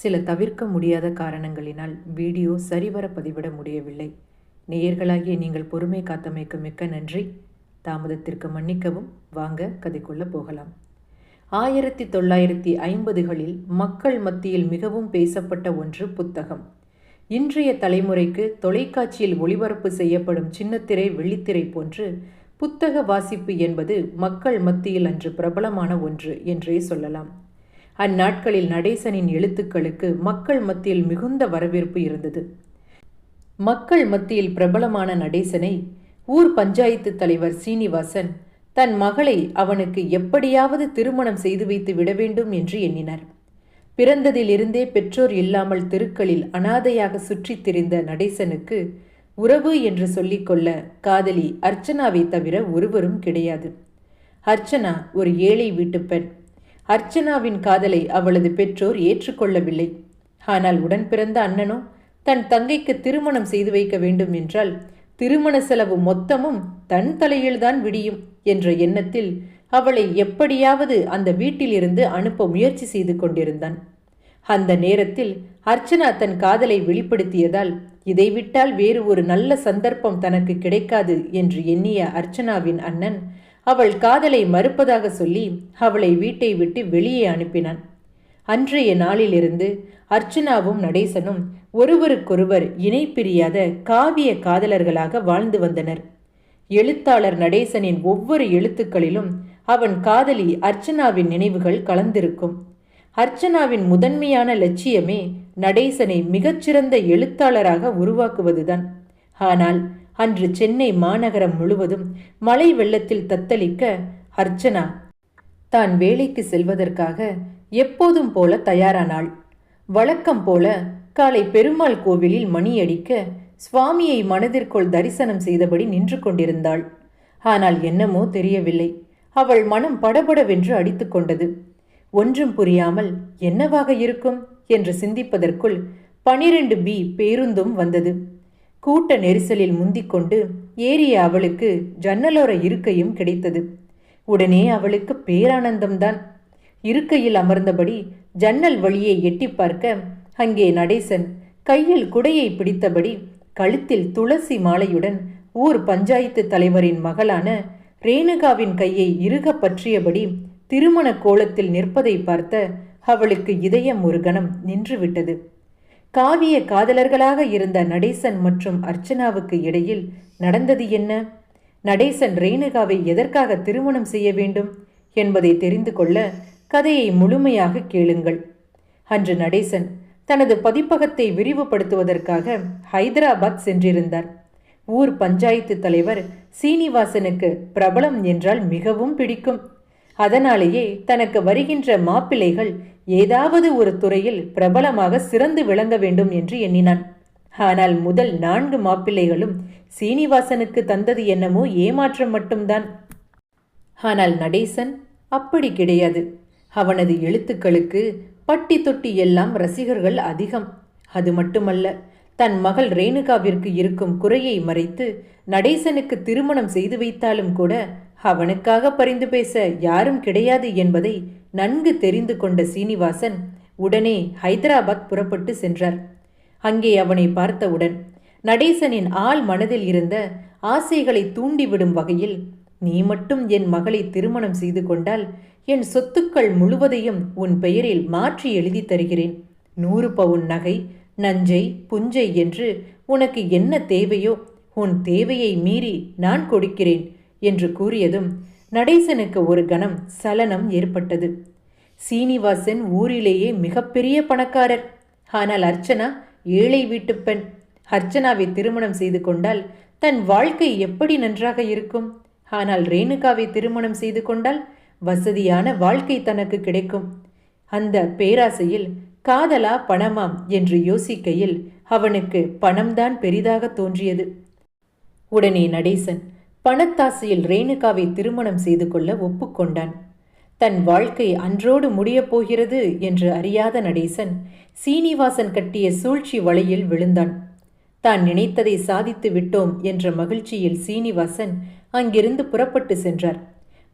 சில தவிர்க்க முடியாத காரணங்களினால் வீடியோ சரிவர பதிவிட முடியவில்லை. நேயர்களாகிய நீங்கள் பொறுமை காத்தமைக்கு மிக்க நன்றி. தாமதத்திற்கு மன்னிக்கவும். வாங்க கதைக்குள்ள போகலாம். ஆயிரத்தி தொள்ளாயிரத்தி ஐம்பதுகளில் மக்கள் மத்தியில் மிகவும் பேசப்பட்ட ஒன்று புத்தகம். இன்றைய தலைமுறைக்கு தொலைக்காட்சியில் ஒளிபரப்பு செய்யப்படும் சின்னத்திரை வெள்ளித்திரை போன்று புத்தக வாசிப்பு என்பது மக்கள் மத்தியில் அன்று பிரபலமான ஒன்று என்றே சொல்லலாம். அந்நாட்களில் நடேசனின் எழுத்துக்களுக்கு மக்கள் மத்தியில் மிகுந்த வரவேற்பு இருந்தது. மக்கள் மத்தியில் பிரபலமான நடேசனை ஊர் பஞ்சாயத்து தலைவர் சீனிவாசன் தன் மகளை அவனுக்கு எப்படியாவது திருமணம் செய்து வைத்து விட வேண்டும் என்று எண்ணினார். பிறந்ததிலிருந்தே பெற்றோர் இல்லாமல் தெருக்களில் அனாதையாக சுற்றித் திரிந்த நடேசனுக்கு உறவு என்று சொல்லிக்கொள்ள காதலி அர்ச்சனாவை தவிர ஒருவரும் கிடையாது. அர்ச்சனா ஒரு ஏழை வீட்டு பெண். அர்ச்சனாவின் காதலை அவளது பெற்றோர் ஏற்றுக்கொள்ளவில்லை. ஆனால் உடன் பிறந்த அண்ணனோ தன் தங்கைக்கு திருமணம் செய்து வைக்க வேண்டும் என்றால் திருமண செலவு மொத்தமும் தன் தலையில்தான் விடியும் என்ற எண்ணத்தில் அவளை எப்படியாவது அந்த வீட்டிலிருந்து அனுப்ப முயற்சி செய்து கொண்டிருந்தான். அந்த நேரத்தில் அர்ச்சனா தன் காதலை வெளிப்படுத்தியதால் இதை விட்டால் வேறு ஒரு நல்ல சந்தர்ப்பம் தனக்கு கிடைக்காது என்று எண்ணிய அர்ச்சனாவின் அண்ணன் அவள் காதலை மறுப்பதாக சொல்லி அவளை வீட்டை விட்டு வெளியே அனுப்பினான். அன்றைய நாளிலிருந்து அர்ச்சனாவும் நடேசனும் ஒருவருக்கொருவர் இணை பிரியாத காவிய காதலர்களாக வாழ்ந்து வந்தனர். எழுத்தாளர் நடேசனின் ஒவ்வொரு எழுத்துக்களிலும் அவன் காதலி அர்ச்சனாவின் நினைவுகள் கலந்திருக்கும். அர்ச்சனாவின் முதன்மையான லட்சியமே நடேசனை மிகச்சிறந்த எழுத்தாளராக உருவாக்குவதுதான். ஆனால் அன்று சென்னை மாநகரம் முழுவதும் மழை வெள்ளத்தில் தத்தளிக்க அர்ச்சனா தான் வேலைக்கு செல்வதற்காக எப்போதும் போல தயாரானாள். வழக்கம் போல காலை பெருமாள் கோவிலில் மணியடிக்க சுவாமியை மனதிற்குள் தரிசனம் செய்தபடி நின்று கொண்டிருந்தாள். ஆனால் என்னமோ தெரியவில்லை. அவள் மனம் படபடவென்று அடித்துக்கொண்டது ஒன்றும் புரியாமல் என்னவாக இருக்கும்? என்று சிந்திப்பதற்குள் பனிரெண்டு பி பேருந்தும் வந்தது. கூட்ட நெரிசலில் முந்திக்கொண்டு ஏறிய அவளுக்கு ஜன்னலோர இருக்கையும் கிடைத்தது. உடனே அவளுக்கு பேரானந்தம்தான். இருக்கையில் அமர்ந்தபடி ஜன்னல் வழியை எட்டி பார்க்க அங்கே நடேசன் கையில் குடையை பிடித்தபடி கழுத்தில் துளசி மாலையுடன் ஊர் பஞ்சாயத்து தலைவரின் மகளான ரேணுகாவின் கையை இறுக பற்றியபடி திருமண கோலத்தில் நிற்பதை பார்த்த அவளுக்கு இதயம் ஒரு கணம் நின்றுவிட்டது. காவிய காதலர்களாக இருந்த நடேசன் மற்றும் அர்ச்சனாவுக்கு இடையில் நடந்தது என்ன? நடேசன் ரேணுகாவை எதற்காக திருமணம் செய்ய வேண்டும் என்பதை தெரிந்து கொள்ள கதையை முழுமையாக கேளுங்கள். அன்று நடேசன் தனது பதிப்பகத்தை விரிவுபடுத்துவதற்காக ஹைதராபாத் சென்றிருந்தார். ஊர் பஞ்சாயத்து தலைவர் சீனிவாசனுக்கு பிரபலம் என்றால் மிகவும் பிடிக்கும். அதனாலேயே தனக்கு வருகின்ற மாப்பிள்ளைகள் ஏதாவது ஒரு துறையில் பிரபலமாக சிறந்து விளங்க வேண்டும் என்று எண்ணினான். ஆனால் முதல் நான்கு மாப்பிள்ளைகளும் சீனிவாசனுக்கு தந்தது என்னமோ ஏமாற்றம் மட்டும்தான். ஆனால் நடேசன் அப்படி கிடையாது. அவனது எழுத்துக்களுக்கு பட்டி தொட்டி எல்லாம் ரசிகர்கள் அதிகம். அது மட்டுமல்ல தன் மகள் ரேணுகாவிற்கு இருக்கும் குறையை மறைத்து நடேசனுக்கு திருமணம் செய்து வைத்தாலும் கூட அவனுக்காக பரிந்து பேச யாரும் கிடையாது என்பதை நன்கு தெரிந்து கொண்ட சீனிவாசன் உடனே ஹைதராபாத் புறப்பட்டு சென்றார். அங்கே அவனை பார்த்தவுடன் நடேசனின் ஆள் மனதில் இருந்த ஆசைகளை தூண்டிவிடும் வகையில் நீ மட்டும் என் மகளை திருமணம் செய்து கொண்டால் என் சொத்துக்கள் முழுவதையும் உன் பெயரில் மாற்றி எழுதி தருகிறேன். நூறு பவுன் நகை நஞ்சை புஞ்சை என்று உனக்கு என்ன தேவையோ உன் தேவையை மீறி நான் கொடுக்கிறேன். என்று கூறியதும் நடேசனுக்கு ஒரு கணம் சலனம் ஏற்பட்டது. சீனிவாசன் ஊரிலேயே மிகப்பெரிய பணக்காரர். ஆனால் அர்ச்சனா ஏழை வீட்டு பெண். அர்ச்சனாவை திருமணம் செய்து கொண்டால் தன் வாழ்க்கை எப்படி நன்றாக இருக்கும்? ஆனால் ரேணுகாவை திருமணம் செய்து கொண்டால் வசதியான வாழ்க்கை தனக்கு கிடைக்கும். அந்த பேராசையில் காதலா பணமாம் என்று யோசிக்கையில் அவனுக்கு பணம்தான் பெரிதாக தோன்றியது. உடனே நடேசன் பணத்தாசையில் ரேணுகாவை திருமணம் செய்து கொள்ள ஒப்புக்கொண்டான். தன் வாழ்க்கை அன்றோடு முடியப் போகிறது என்று அறியாத நடேசன் சீனிவாசன் கட்டிய சூழ்ச்சி வலையில் விழுந்தான். தான் நினைத்ததை சாதித்து விட்டோம் என்ற மகிழ்ச்சியில் சீனிவாசன் அங்கிருந்து புறப்பட்டு சென்றார்.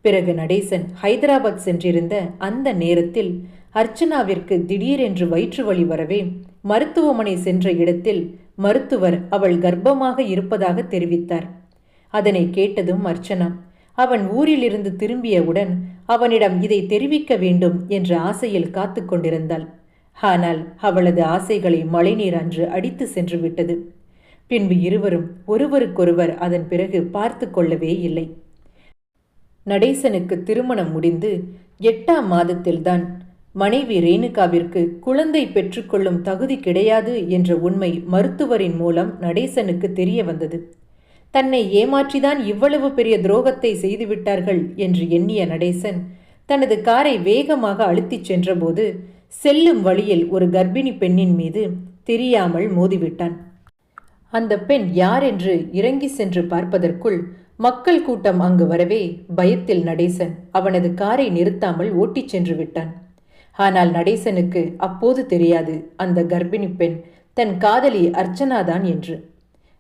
பிறகு நடேசன் ஹைதராபாத் சென்றிருந்த அந்த நேரத்தில் அர்ச்சனாவிற்கு திடீரென்று வயிற்று வலி வரவே மருத்துவமனை சென்ற இடத்தில் மருத்துவர் அவள் கர்ப்பமாக இருப்பதாக தெரிவித்தார். அதனை கேட்டதும் அர்ச்சனா அவன் ஊரிலிருந்து திரும்பியவுடன் அவனிடம் இதை தெரிவிக்க வேண்டும் என்ற ஆசையில் காத்து கொண்டிருந்தாள். ஆனால் அவளது ஆசைகளை மழைநீர் அன்று அடித்து சென்று விட்டது. பின்பு இருவரும் ஒருவருக்கொருவர் அதன் பிறகு பார்த்து கொள்ளவே இல்லை. நடேசனுக்கு திருமணம் முடிந்து எட்டாம் மாதத்தில்தான் மனைவி ரேணுகாவிற்கு குழந்தை பெற்றுக்கொள்ளும் தகுதி கிடையாது என்ற உண்மை மருத்துவரின் மூலம் நடேசனுக்கு தெரிய வந்தது. தன்னை ஏமாற்றிதான் இவ்வளவு பெரிய துரோகத்தை செய்துவிட்டார்கள் என்று எண்ணிய நடேசன் தனது காரை வேகமாக அழுத்திச் சென்றபோது செல்லும் வழியில் ஒரு கர்ப்பிணி பெண்ணின் மீது தெரியாமல் மோதிவிட்டான். அந்த பெண் யார் என்று இறங்கி சென்று பார்ப்பதற்குள் மக்கள் கூட்டம் அங்கு வரவே பயத்தில் நடேசன் அவனது காரை நிறுத்தாமல் ஓட்டிச் சென்று விட்டான். ஆனால் நடேசனுக்கு அப்போது தெரியாது அந்த கர்ப்பிணி பெண் தன் காதலி அர்ச்சனாதான் என்று.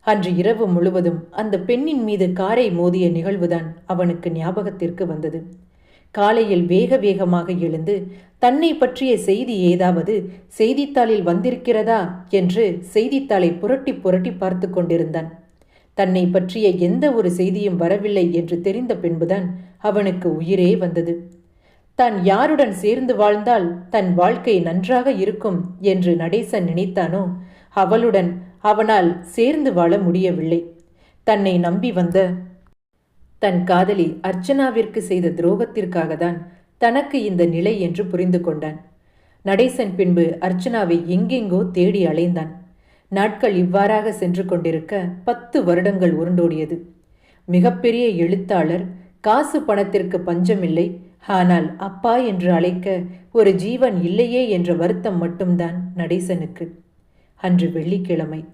அன்று இரவு முழுவதும் அந்த பெண்ணின் மீது காரை மோதிய நிகழ்வுதான் அவனுக்கு ஞாபகத்திற்கு வந்தது. காலையில் வேக வேகமாக எழுந்து தன்னை பற்றிய செய்தி ஏதாவது செய்தித்தாளில் வந்திருக்கிறதா? என்று செய்தித்தாளை புரட்டி புரட்டி பார்த்து கொண்டிருந்தான். தன்னை பற்றிய எந்த ஒரு செய்தியும் வரவில்லை என்று தெரிந்த பின்புதான் அவனுக்கு உயிரே வந்தது. தான் யாருடன் சேர்ந்து வாழ்ந்தால் தன் வாழ்க்கை நன்றாக இருக்கும் என்று நடேசன் நினைத்தானோ அவளுடன் அவனால் சேர்ந்து வாழ முடியவில்லை. தன்னை நம்பி வந்த தன் காதலி அர்ச்சனாவிற்கு செய்த துரோகத்திற்காக தான் தனக்கு இந்த நிலை என்று புரிந்து கொண்டான். நடேசன் பின்பு அர்ச்சனாவை எங்கெங்கோ தேடி அலைந்தான். நாட்கள் இவ்வாறாக சென்று கொண்டிருக்க பத்து வருடங்கள் உருண்டோடியது. மிகப்பெரிய எழுத்தாளர் காசு பணத்திற்கு பஞ்சமில்லை ஆனால் அப்பா என்று அழைக்க ஒரு ஜீவன் இல்லையே என்ற வருத்தம் மட்டும்தான் நடேசனுக்கு. அன்று வெள்ளிக்கிழமை.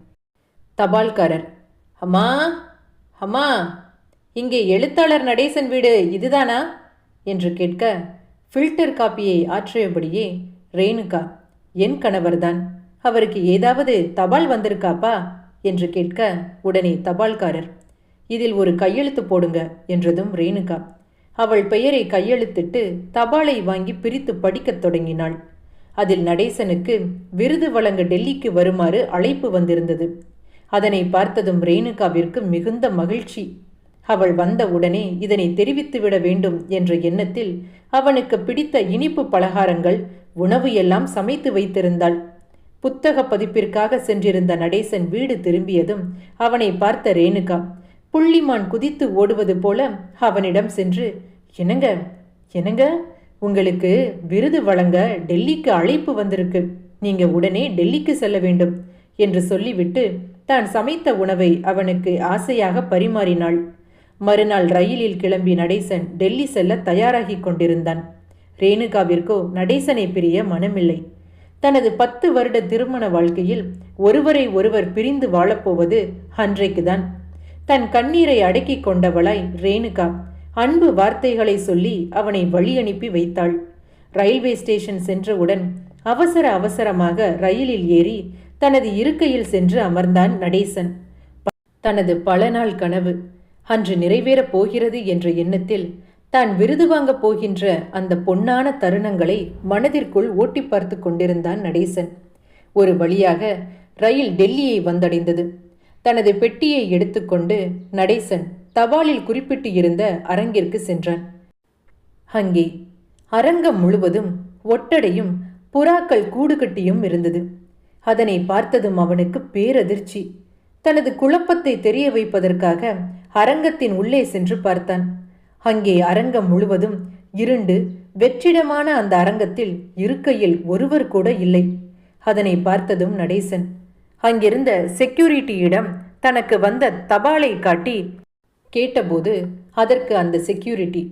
தபால்காரர் அம்மா அம்மா இங்கே எழுத்தாளர் நடேசன் வீடு இதுதானா? என்று கேட்க ஃபில்டர் காப்பியை ஆற்றியபடியே ரேணுகா என் கணவர்தான். அவருக்கு ஏதாவது தபால் வந்திருக்காப்பா? என்று கேட்க உடனே தபால்காரர் இதில் ஒரு கையெழுத்து போடுங்க என்றதும் ரேணுகா. அவள் பெயரை கையெழுத்திட்டு தபாலை வாங்கி பிரித்து படிக்கத் தொடங்கினாள். அதில் நடேசனுக்கு விருது வழங்க டெல்லிக்கு வருமாறு அழைப்பு வந்திருந்தது. அதனை பார்த்ததும் ரேணுகாவிற்கு மிகுந்த மகிழ்ச்சி. அவள் வந்த உடனே இதனை தெரிவித்துவிட வேண்டும் என்ற எண்ணத்தில் அவனுக்கு பிடித்த இனிப்பு பலகாரங்கள் உணவு எல்லாம் சமைத்து வைத்திருந்தாள். புத்தக பதிப்பிற்காக சென்றிருந்த நடேசன் வீடு திரும்பியதும் அவனை பார்த்த ரேணுகா புள்ளிமான் குதித்து ஓடுவது போல அவனிடம் சென்று என்னங்க? என்னங்க? உங்களுக்கு விருது வழங்க டெல்லிக்கு அழைப்பு வந்திருக்கு. நீங்க உடனே டெல்லிக்கு செல்ல வேண்டும் என்று சொல்லிவிட்டு தான் சமைத்த உணவை அவனுக்கு ஆசையாக பரிமாறினாள். மறுநாள் ரயிலில் கிளம்பி நடேசன் டெல்லி செல்ல தயாராகி கொண்டிருந்தான். ரேணுகாவிற்கோ நடேசனை பிரிய மனமில்லை. தனது பத்து வருட திருமண வாழ்க்கையில் ஒருவரை ஒருவர் பிரிந்து வாழப்போவது அன்றைக்குதான். தன் கண்ணீரை அடக்கிக் கொண்டவளாய் ரேணுகா அன்பு வார்த்தைகளை சொல்லி அவனை வழி அனுப்பி வைத்தாள். ரயில்வே ஸ்டேஷன் சென்றவுடன் அவசர அவசரமாக ரயிலில் ஏறி தனது இருக்கையில் சென்று அமர்ந்தான் நடேசன். தனது பல நாள் கனவு அன்று நிறைவேறப் போகிறது என்ற எண்ணத்தில் தான் விருது வாங்கப் போகின்ற அந்த பொன்னான தருணங்களை மனதிற்குள் ஓட்டி பார்த்து கொண்டிருந்தான் நடேசன். ஒரு வழியாக ரயில் டெல்லியை வந்தடைந்தது. தனது பெட்டியை எடுத்துக்கொண்டு நடேசன் தபாலில் குறிப்பிட்டு இருந்த அரங்கிற்கு சென்றான். அங்கே அரங்கம் முழுவதும் ஒட்டடையும் புறாக்கள் கூடு கட்டியும் இருந்தது. அதனை பார்த்ததும் அவனுக்கு பேரதிர்ச்சி. தனது குழப்பத்தை தெரிய வைப்பதற்காக அரங்கத்தின் உள்ளே சென்று பார்த்தான். அங்கே அரங்கம் முழுவதும் இருண்டு வெற்றிடமான அந்த அரங்கத்தில் இருக்கையில் ஒருவர் கூட இல்லை. அதனை பார்த்ததும் நடேசன். அங்கிருந்த செக்யூரிட்டியிடம் தனக்கு வந்த தபாலை காட்டி கேட்டபோது அதற்கு அந்த செக்யூரிட்டி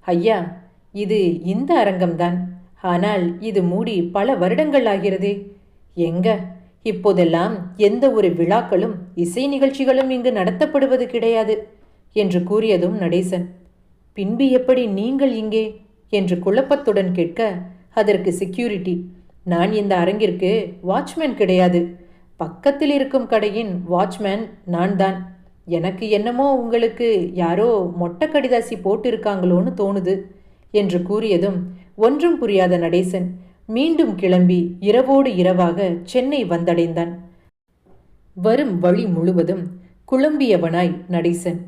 ஐயா இது இந்த அரங்கம்தான். ஆனால் இது மூடி பல வருடங்கள் ஆகிறதே. எங்க? இப்போதெல்லாம் எந்த ஒரு விழாக்களும் இசை நிகழ்ச்சிகளும் இங்கு நடத்தப்படுவது கிடையாது என்று கூறியதும் நடேசன். பின்பு எப்படி நீங்கள் இங்கே? என்று குழப்பத்துடன் கேட்க அதற்கு செக்யூரிட்டி நான் இந்த அரங்கிற்கு வாட்ச்மேன் கிடையாது. பக்கத்தில் இருக்கும் கடையின் வாட்ச்மேன் நான் தான் எனக்கு என்னமோ உங்களுக்கு யாரோ மொட்டை கடிதாசி போட்டிருக்காங்களோன்னு தோணுது என்று கூறியதும் ஒன்றும் புரியாத நடேசன் மீண்டும் கிளம்பி இரவோடு இரவாக சென்னை வந்தடைந்தான். வரும் வழி முழுவதும் குழம்பியவனாய் நடேசன்.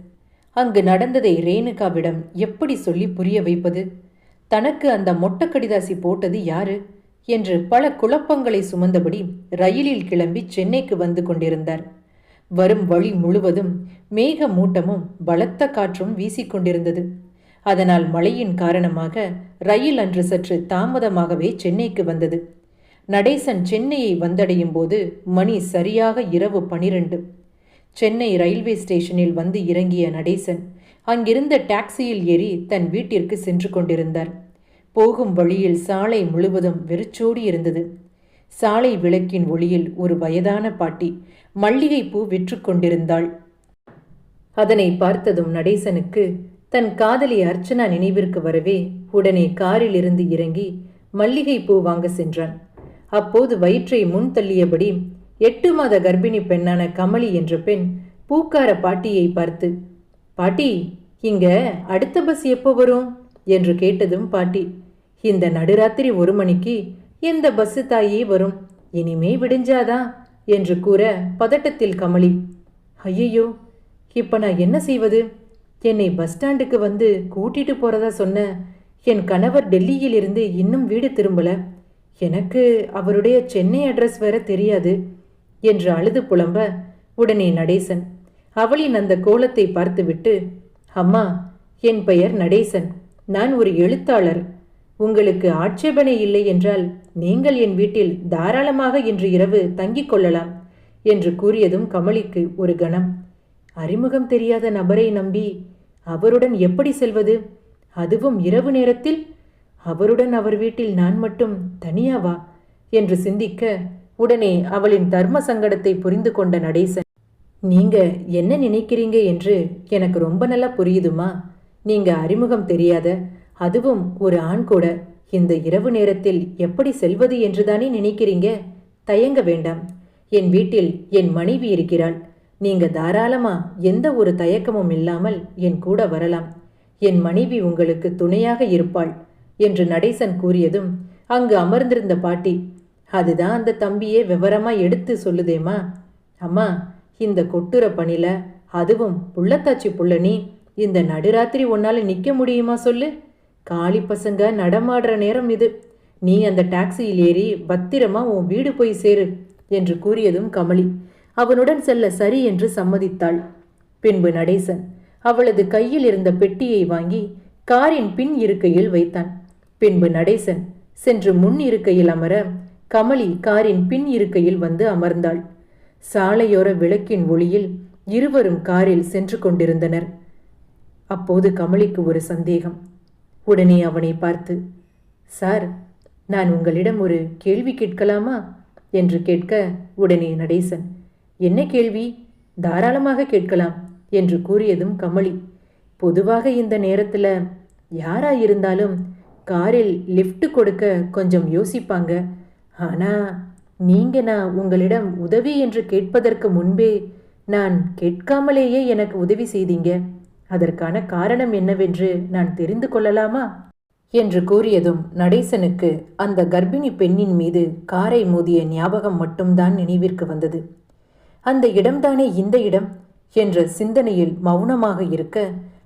அங்கு நடந்ததை ரேணுகாவிடம் எப்படி சொல்லி புரிய வைப்பது? தனக்கு அந்த மொட்டை கடிதாசி போட்டது யாரு? என்று பல குழப்பங்களை சுமந்தபடி ரயிலில் கிளம்பி சென்னைக்கு வந்து கொண்டிருந்தார். வரும் வழி முழுவதும் மேக மூட்டமும் பலத்த காற்றும் வீசிக்கொண்டிருந்தது. அதனால் மழையின் காரணமாக ரயில் அன்று சற்று தாமதமாகவே சென்னைக்கு வந்தது. நடேசன் சென்னையை வந்தடையும் போது மணி சரியாக இரவு பனிரெண்டு. சென்னை ரயில்வே ஸ்டேஷனில் வந்து இறங்கிய நடேசன் அங்கிருந்த டாக்ஸியில் ஏறி தன் வீட்டிற்கு சென்று கொண்டிருந்தார். போகும் வழியில் சாலை முழுவதும் வெறிச்சோடி இருந்தது. சாலை விளக்கின் ஒளியில் ஒரு வயதான பாட்டி மல்லிகைப்பூ விற்று கொண்டிருந்தாள் அதனை பார்த்ததும் நடேசனுக்கு தன் காதலி அர்ச்சனா நினைவிற்கு வரவே உடனே காரில் இருந்து இறங்கி மல்லிகைப்பூ வாங்க சென்றான். அப்போது வயிற்றை முன் தள்ளியபடி எட்டு மாத கர்ப்பிணி பெண்ணான கமலி என்ற பெண் பூக்கார பாட்டியை பார்த்து பாட்டி இங்க அடுத்த பஸ் எப்போ வரும்? என்று கேட்டதும் பாட்டி இந்த நடுராத்திரி ஒரு மணிக்கு எந்த பஸ்ஸு தாயே வரும்? இனிமே விடிஞ்சாதா என்று கூற பதட்டத்தில் கமலி ஐயையோ இப்போ நான் என்ன செய்வது? என்னை பஸ் ஸ்டாண்டுக்கு வந்து கூட்டிட்டு போறதா சொன்ன என் கணவர் டெல்லியிலிருந்து இன்னும் வீடு திரும்பல. எனக்கு அவருடைய சென்னை அட்ரஸ் வேற தெரியாது என்று அழுது புலம்ப உடனே நடேசன். அவளின் அந்த கோலத்தை பார்த்துவிட்டு அம்மா என் பெயர் நடேசன். நான் ஒரு எழுத்தாளர். உங்களுக்கு ஆட்சேபனை இல்லை என்றால் நீங்கள் என் வீட்டில் தாராளமாக இன்று இரவு தங்கிக் கொள்ளலாம் என்று கூறியதும் கமலிக்கு ஒரு கணம். அறிமுகம் தெரியாத நபரை நம்பி அவருடன் எப்படி செல்வது? அதுவும் இரவு நேரத்தில்? அவருடன் அவர் வீட்டில் நான் மட்டும் தனியாவா? என்று சிந்திக்க உடனே அவளின் தர்ம சங்கடத்தை புரிந்து கொண்ட நடேசன் நீங்க என்ன நினைக்கிறீங்க என்று எனக்கு ரொம்ப நல்லா புரியுதுமா? நீங்க அறிமுகம் தெரியாத அதுவும் ஒரு ஆண் கூட. இந்த இரவு நேரத்தில் எப்படி செல்வது என்றுதானே நினைக்கிறீங்க? தயங்க வேண்டாம். என் வீட்டில் என் மனைவி இருக்கிறாள். நீங்க தாராளமா எந்த ஒரு தயக்கமும் இல்லாமல் என் கூட வரலாம். என் மனைவி உங்களுக்கு துணையாக இருப்பாள் என்று நடேசன் கூறியதும் அங்கு அமர்ந்திருந்த பாட்டி அதுதான் அந்த தம்பியே விவரமா எடுத்து சொல்லுதேம்மா. அம்மா இந்த கொட்டுற பணில அதுவும் புள்ளத்தாச்சி புள்ளனி இந்த நடுராத்திரி உன்னால நிக்க முடியுமா சொல்லு? காளி பசங்க நடமாடுற நேரம் இது. நீ அந்த டாக்ஸியில் ஏறி பத்திரமா உன் வீடு போய் சேரு என்று கூறியதும் கமலி. அவனுடன் செல்ல சரி என்று சம்மதித்தாள். பின்பு நடேசன் அவளது கையில் இருந்த பெட்டியை வாங்கி காரின் பின் இருக்கையில் வைத்தான். பின்பு நடேசன் சென்று முன் இருக்கையில் அமர கமலி காரின் பின் இருக்கையில் வந்து அமர்ந்தாள். சாலையோர விளக்கின் ஒளியில் இருவரும் காரில் சென்று கொண்டிருந்தனர். அப்போது கமலிக்கு ஒரு சந்தேகம். உடனே அவனை பார்த்து சார் நான் உங்களிடம் ஒரு கேள்வி கேட்கலாமா? என்று கேட்க உடனே நடேசன் என்ன கேள்வி? தாராளமாக கேட்கலாம் என்று கூறியதும் கமலி பொதுவாக இந்த நேரத்தில் யாரா இருந்தாலும் காரில் லிஃப்ட் கொடுக்க கொஞ்சம் யோசிப்பாங்க. ஆனால் நீங்க நான் உங்களிடம் உதவி என்று கேட்பதற்கு முன்பே நான் கேட்காமலேயே எனக்கு உதவி செய்தீங்க. அதற்கான காரணம் என்னவென்று நான் தெரிந்து கொள்ளலாமா? என்று கூறியதும் நடேசனுக்கு அந்த கர்ப்பிணி பெண்ணின் மீது காரை மோதிய ஞாபகம் மட்டும்தான் நினைவிற்கு வந்தது. அந்த இடம்தானே இந்த இடம்? என்ற சிந்தனையில் மௌனமாக இருக்க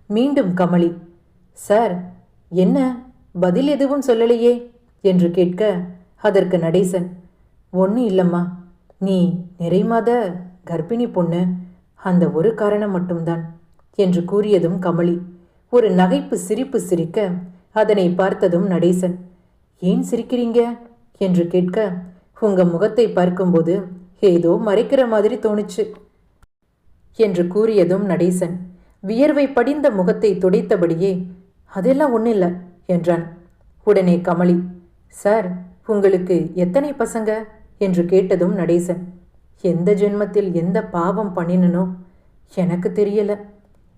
மீண்டும் கமலி சார் என்ன? பதில் எதுவும் சொல்லலையே? என்று கேட்க அதற்கு நடேசன் ஒன்றும் இல்லைம்மா. நீ நிறைமாத கர்ப்பிணி பொண்ணு. அந்த ஒரு காரணம் மட்டும்தான். என்று கூறியதும் கமலி ஒரு நகைப்பு சிரிப்பு சிரிக்க அதனை பார்த்ததும் நடேசன் ஏன் சிரிக்கிறீங்க? என்று கேட்க உங்க முகத்தை பார்க்கும்போது ஏதோ மறைக்கிற மாதிரி தோணுச்சு என்று கூறியதும் நடேசன் வியர்வை படிந்த முகத்தை துடைத்தபடியே அதெல்லாம் ஒன்றும் இல்லை என்றான். உடனே கமலி சார் உங்களுக்கு எத்தனை பசங்க? என்று கேட்டதும் நடேசன் எந்த ஜென்மத்தில் எந்த பாவம் பண்ணினனோ எனக்கு தெரியல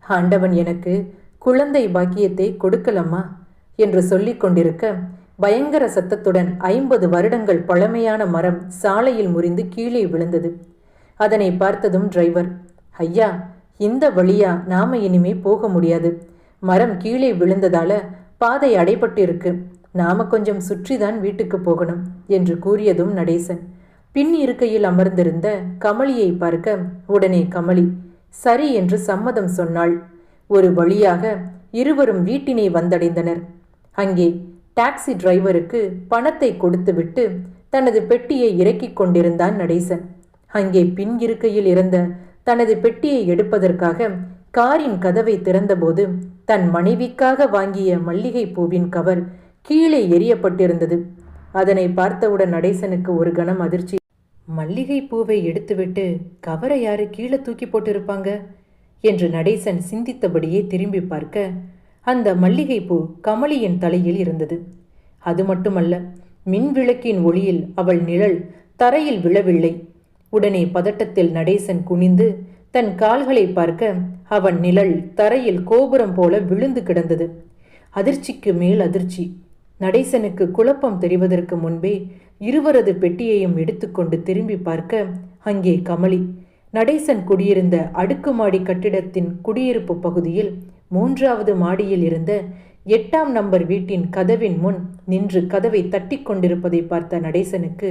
ஆண்டவன் எனக்கு குழந்தை பாக்கியத்தை கொடுக்கலம்மா என்று சொல்லிக் கொண்டிருக்க பயங்கர சத்தத்துடன் ஐம்பது வருடங்கள் பழமையான மரம் சாலையில் முறிந்து கீழே விழுந்தது. அதனை பார்த்ததும் டிரைவர் ஐயா இந்த வழியா நாம இனிமே போக முடியாது. மரம் கீழே விழுந்ததால பாதை அடைபட்டு இருக்கு நாம கொஞ்சம் சுற்றிதான் வீட்டுக்கு போகணும் என்று கூறியதும் நடேசன். பின் இருக்கையில் அமர்ந்திருந்த கமலியை பார்க்க உடனே கமலி சரி என்று சம்மதம் சொன்னாள். ஒரு வழியாக இருவரும் வீட்டினை வந்தடைந்தனர். அங்கே டாக்ஸி டிரைவருக்கு பணத்தை கொடுத்துவிட்டு தனது பெட்டியை இறக்கிக் கொண்டிருந்தான் நடேசன். அங்கே பின் இருக்கையில் இருந்த தனது பெட்டியை எடுப்பதற்காக காரின் கதவை திறந்தபோது தன் மனைவிக்காக வாங்கிய மல்லிகை பூவின் கவர் கீழே எரியப்பட்டிருந்தது அதனை பார்த்தவுடன் நடேசனுக்கு ஒரு கணம் அதிர்ச்சி மல்லிகை பூவை எடுத்துவிட்டு கவரை யாரு கீழே தூக்கி போட்டிருப்பாங்க என்று நடேசன் சிந்தித்தபடியே திரும்பி பார்க்க அந்த மல்லிகைப்பூ கமலியின் தலையில் இருந்தது. அது மட்டுமல்ல மின் விளக்கின் ஒளியில் அவள் நிழல் தரையில் விழவில்லை. உடனே பதட்டத்தில் நடேசன் குனிந்து தன் கால்களை பார்க்க அவன் நிழல் தரையில் கோபுரம் போல விழுந்து கிடந்தது. அதிர்ச்சிக்கு மேல் அதிர்ச்சி. நடேசனுக்கு குழப்பம் தெரிவதற்கு முன்பே இருவரது பெட்டியையும் எடுத்துக்கொண்டு திரும்பி பார்க்க அங்கே கமலி. நடேசன் குடியிருந்த அடுக்குமாடி கட்டிடத்தின் குடியிருப்பு பகுதியில் மூன்றாவது மாடியில் இருந்த எட்டாம் நம்பர் வீட்டின் கதவின் முன் நின்று கதவை தட்டி கொண்டிருப்பதை பார்த்த நடேசனுக்கு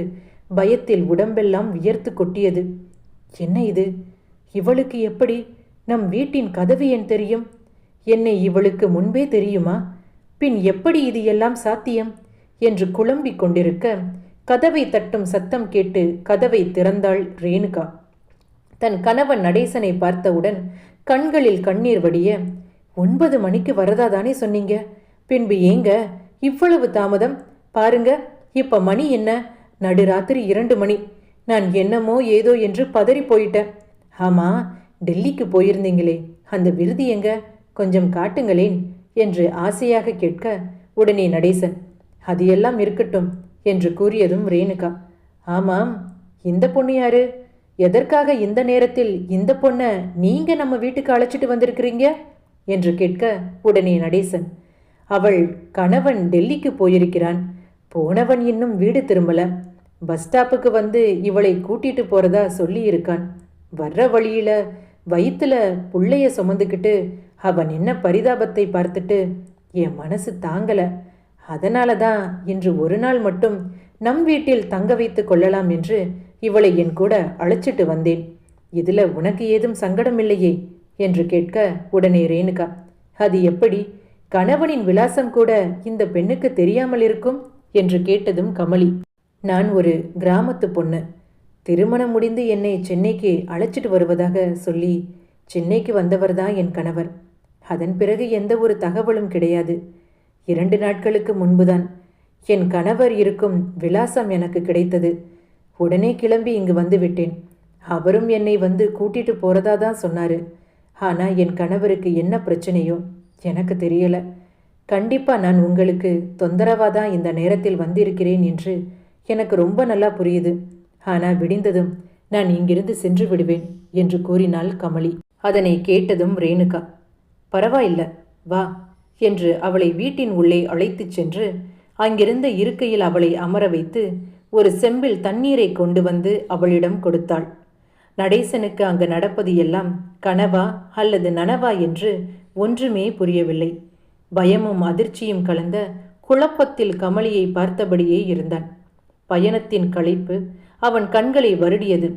பயத்தில் உடம்பெல்லாம் வியர்த்து கொட்டியது. என்ன இது? இவளுக்கு எப்படி? நம் வீட்டின் கதவு என் தெரியும்? என்னை இவளுக்கு முன்பே தெரியுமா? பின் எப்படி இது எல்லாம் சாத்தியம்? என்று குழம்பிக் கொண்டிருக்க கதவை தட்டும் சத்தம் கேட்டு கதவை திறந்தாள் ரேணுகா. தன் கணவன் நடேசனை பார்த்தவுடன் கண்களில் கண்ணீர் வடிய ஒன்பது மணிக்கு வரதா தானே சொன்னீங்க? பின்பு ஏங்க? இவ்வளவு தாமதம்? பாருங்க இப்ப மணி என்ன? நடுராத்திரி இரண்டு மணி. நான் என்னமோ ஏதோ என்று பதறி போயிட்டேன். ஆமா டெல்லிக்கு போயிருந்தீங்களே. அந்த விருதி எங்க? கொஞ்சம் காட்டுங்களேன் என்று ஆசையாக கேட்க உடனே நடேசன் அது எல்லாம் இருக்கட்டும். என்று கூறியதும் ரேணுகா ஆமாம் இந்த பொண்ணு யாரு? எதற்காக இந்த நேரத்தில் இந்த பொண்ணை நீங்க நம்ம வீட்டுக்கு அழைச்சிட்டு வந்திருக்கிறீங்க? என்று கேட்க உடனே நடேசன் அவள் கணவன் டெல்லிக்கு போயிருக்கிறான். போனவன் இன்னும் வீடு திரும்பல. பஸ் ஸ்டாப்புக்கு வந்து இவளை கூட்டிட்டு போறதா சொல்லி இருக்கான் வர்ற வழியில வயிற்றுல புள்ளைய சுமந்துக்கிட்டு அவன் என்ன பரிதாபத்தை பார்த்துட்டு என் மனசு தாங்கலை. அதனால தான் இன்று ஒரு நாள் மட்டும் நம் வீட்டில் தங்க வைத்து கொள்ளலாம் என்று இவளை என் கூட அழைச்சிட்டு வந்தேன். இதுல உனக்கு ஏதும் சங்கடம் இல்லையே? என்று கேட்க உடனே ரேணுகா அது எப்படி? கணவனின் விலாசம் கூட இந்த பெண்ணுக்கு தெரியாமல் இருக்கும்? என்று கேட்டதும் கமலி நான் ஒரு கிராமத்து பொண்ணு. திருமணம் முடிந்து என்னை சென்னைக்கு அழைச்சிட்டு வருவதாக சொல்லி சென்னைக்கு வந்தவர்தான் என் கணவர். அதன் பிறகு எந்த ஒரு தகவலும் கிடையாது. இரண்டு நாட்களுக்கு முன்புதான் என் கணவர் இருக்கும் விலாசம் எனக்கு கிடைத்தது. உடனே கிளம்பி இங்கு வந்து விட்டேன். அவரும் என்னை வந்து கூட்டிட்டு போறதா தான் சொன்னாரு. ஆனா என் கணவருக்கு என்ன பிரச்சனையோ எனக்கு தெரியல. கண்டிப்பா நான் உங்களுக்கு தொந்தரவா தான் இந்த நேரத்தில் வந்திருக்கிறேன் என்று எனக்கு ரொம்ப நல்லா புரியுது. ஆனா விடிந்ததும் நான் இங்கிருந்து சென்று விடுவேன் என்று கூறினாள் கமலி. அதனை கேட்டதும் ரேணுகா பரவாயில்ல வா. என்று அவளை வீட்டின் உள்ளே அழைத்துச் சென்று அங்கிருந்த இருக்கையில் அவளை அமர வைத்து ஒரு செம்பில் தண்ணீரை கொண்டு வந்து அவளிடம் கொடுத்தாள். நடேசனுக்கு அங்கு நடப்பது எல்லாம் கனவா அல்லது நனவா என்று ஒன்றுமே புரியவில்லை. பயமும் அதிர்ச்சியும் கலந்த குழப்பத்தில் கமலியை பார்த்தபடியே இருந்தான். பயணத்தின் களைப்பு அவன் கண்களை வருடியது.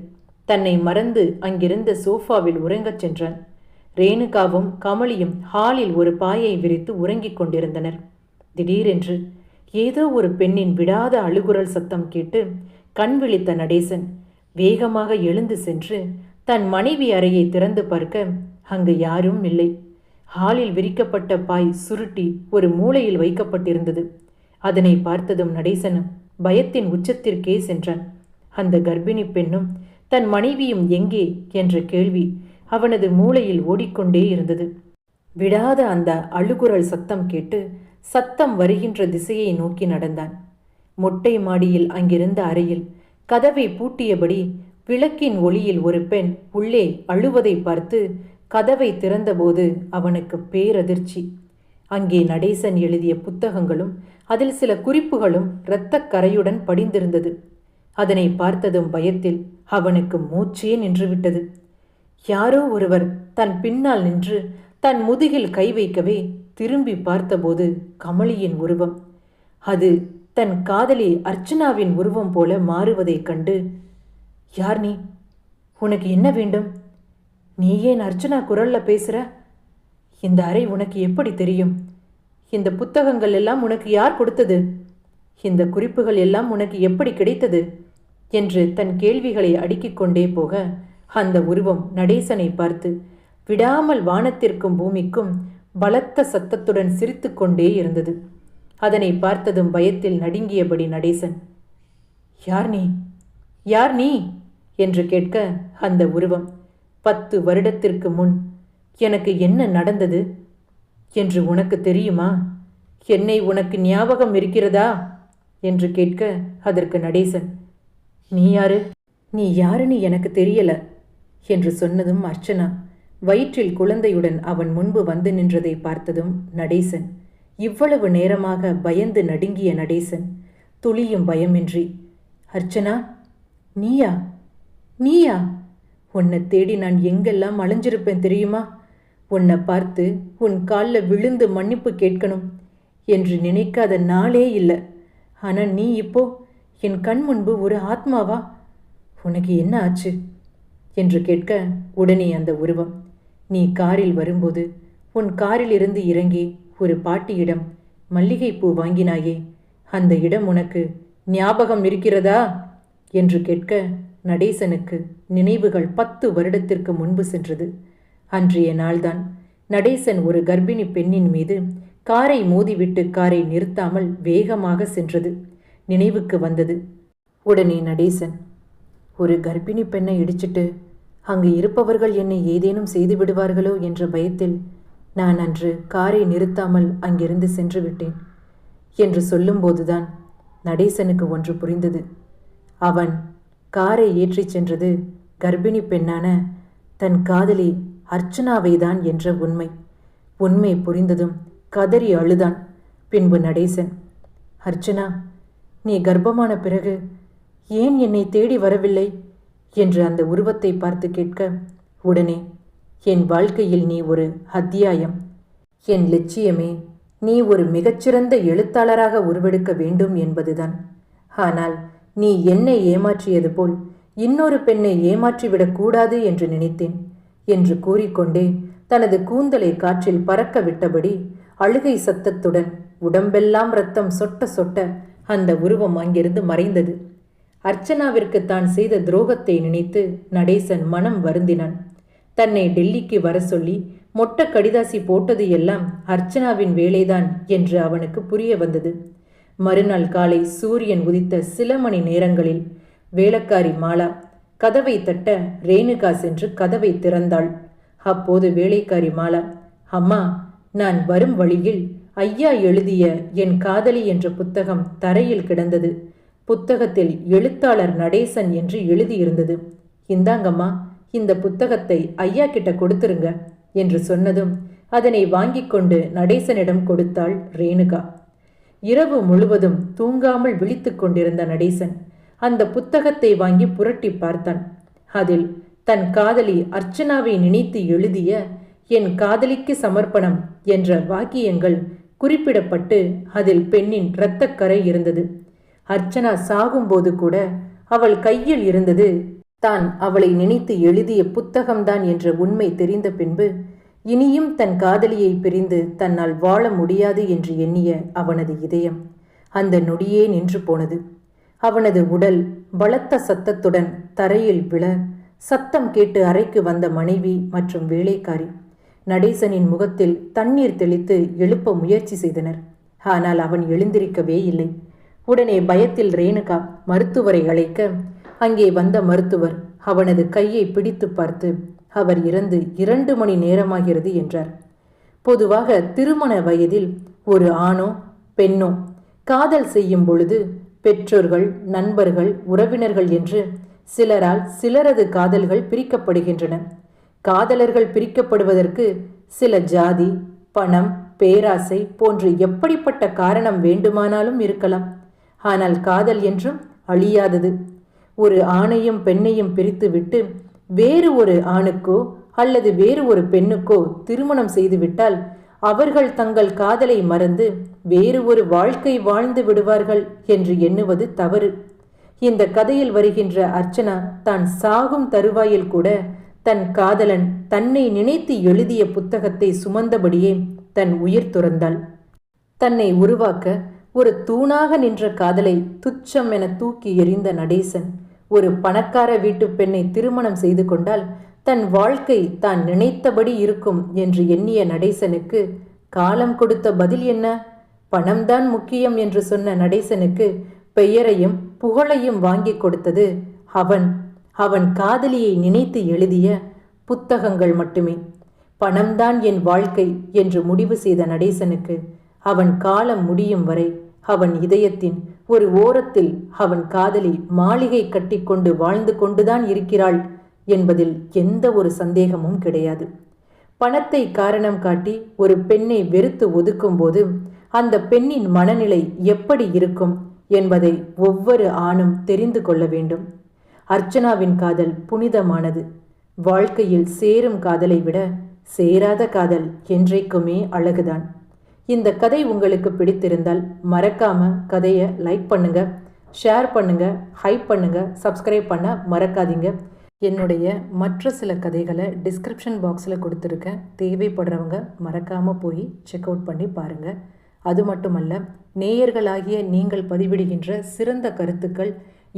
தன்னை மறந்து அங்கிருந்த சோஃபாவில் உறங்கச் சென்றான். ரேணுகாவும் கமலியும் ஹாலில் ஒரு பாயை விரித்து உறங்கிக் கொண்டிருந்தனர். திடீரென்று ஏதோ ஒரு பெண்ணின் விடாத அழுகுரல் சத்தம் கேட்டு கண் விழித்த நடேசன் வேகமாக எழுந்து சென்று தன் மனைவி அறையை திறந்து பார்க்க அங்கு யாரும் இல்லை. ஹாலில் விரிக்கப்பட்ட பாய் சுருட்டி ஒரு மூலையில் வைக்கப்பட்டிருந்தது. அதனை பார்த்ததும் நடேசனும் பயத்தின் உச்சத்திற்கே சென்றான். அந்த கர்ப்பிணி பெண்ணும் தன் மனைவியும் எங்கே? என்ற கேள்வி அவனது மூளையில் ஓடிக்கொண்டே இருந்தது. விடாத அந்த அழுகுரல் சத்தம் கேட்டு சத்தம் வருகின்ற திசையை நோக்கி நடந்தான். மொட்டை மாடியில் அங்கிருந்த அறையில் கதவை பூட்டியபடி விளக்கின் ஒளியில் ஒரு பெண் உள்ளே அழுவதை பார்த்து கதவை திறந்தபோது அவனுக்கு பேரதிர்ச்சி. அங்கே நடேசன் எழுதிய புத்தகங்களும் அதில் சில குறிப்புகளும் இரத்தக் கரையுடன் படிந்திருந்தது. அதனை பார்த்ததும் பயத்தில் அவனுக்கு மூச்சே நின்றுவிட்டது. யாரோ ஒருவர் தன் பின்னால் நின்று தன் முதுகில் கை வைக்கவே திரும்பி பார்த்தபோது கமலியின் உருவம். அது தன் காதலி அர்ச்சனாவின் உருவம் போல மாறுவதைக் கண்டு யார் நீ? உனக்கு என்ன வேண்டும்? நீ ஏன் அர்ச்சனா குரல்ல பேசுற? இந்த அறை உனக்கு எப்படி தெரியும்? இந்த புத்தகங்கள் எல்லாம் உனக்கு யார் கொடுத்தது? இந்த குறிப்புகள் எல்லாம் உனக்கு எப்படி கிடைத்தது? என்று தன் கேள்விகளை அடுக்கிக் கொண்டே போக அந்த உருவம் நடேசனை பார்த்து விடாமல் வானத்திற்கும் பூமிக்கும் பலத்த சத்தத்துடன் சிரித்துக்கொண்டே இருந்தது. அதனை பார்த்ததும் பயத்தில் நடுங்கியபடி நடேசன் யார் நீ? யார் நீ? என்று கேட்க அந்த உருவம் பத்து வருடத்திற்கு முன் எனக்கு என்ன நடந்தது? என்று உனக்கு தெரியுமா? என்னை உனக்கு ஞாபகம் இருக்கிறதா? என்று கேட்க அதற்கு நடேசன் நீ யாரு? நீ யாருன்னு எனக்கு தெரியல. என்று சொன்னதும் அர்ச்சனா வயிற்றில் குழந்தையுடன் அவன் முன்பு வந்து நின்றதை பார்த்ததும் நடேசன் இவ்வளவு நேரமாக பயந்து நடுங்கிய நடேசன் துளியும் பயமின்றி அர்ச்சனா நீயா நீயா? உன்னை தேடி நான் எங்கெல்லாம் அலைஞ்சிருப்பேன் தெரியுமா? உன்னை பார்த்து உன் காலில் விழுந்து மன்னிப்பு கேட்கணும் என்று நினைக்காத நாளே இல்லை. ஆனால் நீ இப்போ என் கண் முன்பு ஒரு ஆத்மாவா? உனக்கு என்ன ஆச்சு? என்று கேட்க உடனே அந்த உருவம் நீ காரில் வரும்போது உன் காரில் இருந்து இறங்கி ஒரு பாட்டியிடம் மல்லிகைப்பூ வாங்கினாயே அந்த இடம் உனக்கு ஞாபகம் இருக்கிறதா? என்று கேட்க நடேசனுக்கு நினைவுகள் பத்து வருடத்திற்கு முன்பு சென்றது. அன்றைய நாள்தான் நடேசன் ஒரு கர்ப்பிணி பெண்ணின் மீது காரை மோதிவிட்டு காரை நிறுத்தாமல் வேகமாக சென்றது. நினைவுக்கு வந்தது. உடனே நடேசன் ஒரு கர்ப்பிணி பெண்ணை இடிச்சிட்டு அங்கு இருப்பவர்கள் என்னை ஏதேனும் செய்து விடுவார்களோ? என்ற பயத்தில் நான் அன்று காரை நிறுத்தாமல் அங்கிருந்து சென்று விட்டேன் என்று சொல்லும்போதுதான் நடேசனுக்கு ஒன்று புரிந்தது. அவன் காரை ஏற்றிச் சென்றது கர்ப்பிணி பெண்ணான தன் காதலி அர்ச்சனாவைதான் என்ற உண்மை. உண்மை புரிந்ததும் கதறி அழுதான் பின்பு நடேசன் அர்ச்சனா நீ கர்ப்பமான பிறகு ஏன் என்னை தேடி வரவில்லை? என்று அந்த உருவத்தை பார்த்து கேட்க உடனே என் வாழ்க்கையில் நீ ஒரு அத்தியாயம். என் லட்சியமே நீ ஒரு மிகச்சிறந்த எழுத்தாளராக உருவெடுக்க வேண்டும் என்பதுதான். ஆனால் நீ என்னை ஏமாற்றியது போல் இன்னொரு பெண்ணை ஏமாற்றிவிடக் கூடாது என்று நினைத்தேன் என்று கூறிக்கொண்டே தனது கூந்தலை காற்றில் பறக்க விட்டபடி அழுகை சத்தத்துடன் உடம்பெல்லாம் ரத்தம் சொட்ட சொட்ட அந்த உருவம் அங்கிருந்து மறைந்தது. அர்ச்சனாவிற்கு தான் செய்த துரோகத்தை நினைத்து நடேசன் மனம் வருந்தினான். தன்னை டெல்லிக்கு வர சொல்லி மொட்டை கடிதாசி போட்டது எல்லாம் அர்ச்சனாவின் வேலைதான் என்று அவனுக்கு புரிய வந்தது. மறுநாள் காலை சூரியன் உதித்த சில மணி நேரங்களில் வேலக்காரி மாலா கதவை தட்ட ரேணுகா சென்று கதவை திறந்தாள். அப்போது வேலைக்காரி மாலா அம்மா நான் வரும் வழியில் ஐயா எழுதிய என் காதலி என்ற புத்தகம் தரையில் கிடந்தது. புத்தகத்தில் எழுத்தாளர் நடேசன் என்று எழுதியிருந்தது. இந்தாங்கம்மா இந்த புத்தகத்தை ஐயா கிட்ட கொடுத்துருங்க என்று சொன்னதும் அதனை வாங்கிக் கொண்டு நடேசனிடம் கொடுத்தாள் ரேணுகா. இரவு முழுவதும் தூங்காமல் விழித்துக் கொண்டிருந்த நடேசன் அந்த புத்தகத்தை வாங்கி புரட்டி பார்த்தான். அதில் தன் காதலி அர்ச்சனாவை நினைத்து எழுதிய என் காதலிக்கு சமர்ப்பணம் என்ற வாக்கியங்கள் குறிப்பிடப்பட்டு அதில் பெண்ணின் இரத்தக்கரை இருந்தது. அர்ச்சனா சாகும்போது கூட அவள் கையில் இருந்தது. தான் அவளை நினைத்து எழுதிய புத்தகம்தான் என்ற உண்மை தெரிந்த பின்பு இனியும் தன் காதலியை பிரிந்து தன்னால் வாழ முடியாது என்று எண்ணிய அவனது இதயம் அந்த நொடியே நின்று போனது. அவனது உடல் பலத்த சத்தத்துடன் தரையில் விழ சத்தம் கேட்டு அறைக்கு வந்த மனைவி மற்றும் வேலைக்காரி நடேசனின் முகத்தில் தண்ணீர் தெளித்து எழுப்ப முயற்சி செய்தனர். ஆனால் அவன் எழுந்திருக்கவே இல்லை. உடனே பயத்தில் ரேணுகா மருத்துவரை அழைக்க அங்கே வந்த மருத்துவர் அவனது கையை பிடித்து பார்த்து அவர் இறந்து இரண்டு மணி நேரமாகிறது என்றார். பொதுவாக திருமண வயதில் ஒரு ஆணோ பெண்ணோ காதல் செய்யும் பொழுது பெற்றோர்கள் நண்பர்கள் உறவினர்கள் என்று சிலரால் சிலரது காதல்கள் பிரிக்கப்படுகின்றன. காதலர்கள் பிரிக்கப்படுவதற்கு சில ஜாதி பணம் பேராசை போன்று எப்படிப்பட்ட காரணம் வேண்டுமானாலும் இருக்கலாம். ஆனால் காதல் என்றும் அழியாதது. ஒரு ஆணையும் பெண்ணையும் பிரித்துவிட்டு வேறு ஒரு ஆணுக்கோ அல்லது வேறு ஒரு பெண்ணுக்கோ திருமணம் செய்துவிட்டால் அவர்கள் தங்கள் காதலை மறந்து வேறு ஒரு வாழ்க்கை வாழ்ந்து விடுவார்கள் என்று எண்ணுவது தவறு. இந்த கதையில் வருகின்ற அர்ச்சனா தான் சாகும் தருவாயில் கூட தன் காதலன் தன்னை நினைத்து எழுதிய புத்தகத்தை சுமந்தபடியே தன் உயிர் துறந்தாள். தன்னை உருவாக்க ஒரு தூணாக நின்ற காதலை துச்சம் என தூக்கி எறிந்த நடேசன் ஒரு பணக்கார வீட்டு பெண்ணை திருமணம் செய்து கொண்டால் தன் வாழ்க்கை தான் நினைத்தபடி இருக்கும் என்று எண்ணிய நடேசனுக்கு காலம் கொடுத்த பதில் என்ன? பணம்தான் முக்கியம் என்று சொன்ன நடேசனுக்கு பெயரையும் புகழையும் வாங்கி கொடுத்தது அவன். அவன் காதலியை நினைத்து எழுதிய புத்தகங்கள் மட்டுமே. பணம்தான் என் வாழ்க்கை என்று முடிவு செய்த நடேசனுக்கு அவன் காலம் முடியும் வரை அவன் இதயத்தின் ஒரு ஓரத்தில் அவன் காதலி மாளிகை கட்டிக்கொண்டு வாழ்ந்து கொண்டுதான் இருக்கிறாள் என்பதில் எந்த ஒரு சந்தேகமும் கிடையாது. பணத்தை காரணம் காட்டி ஒரு பெண்ணை வெறுத்து ஒதுக்கும்போது அந்த பெண்ணின் மனநிலை எப்படி இருக்கும் என்பதை ஒவ்வொரு ஆணும் தெரிந்து கொள்ள வேண்டும். அர்ச்சனாவின் காதல் புனிதமானது. வாழ்க்கையில் சேரும் காதலை விட சேராத காதல் என்றைக்குமே அழகுதான். இந்த கதை உங்களுக்கு பிடித்திருந்தால் மறக்காம கதையை லைக் பண்ணுங்க ஷேர் பண்ணுங்க ஹைப் பண்ணுங்க சப்ஸ்கிரைப் பண்ண மறக்காதீங்க. என்னுடைய மற்ற சில கதைகளை டிஸ்கிரிப்ஷன் பாக்ஸில் கொடுத்துருக்கேன். தேவைப்படுறவங்க மறக்காமல் போய் செக் அவுட் பண்ணி பாருங்கள் அது மட்டுமல்ல நேயர்களாகிய நீங்கள் பதிவிடுகின்ற சிறந்த கருத்துக்கள்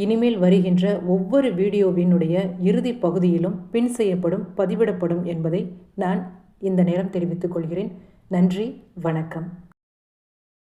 இனிமேல் வருகின்ற ஒவ்வொரு வீடியோவினுடைய இறுதி பகுதியிலும் பின் செய்யப்படும் பதிவிடப்படும் என்பதை நான் இந்த நேரம் தெரிவித்துக் கொள்கிறேன். நன்றி வணக்கம்.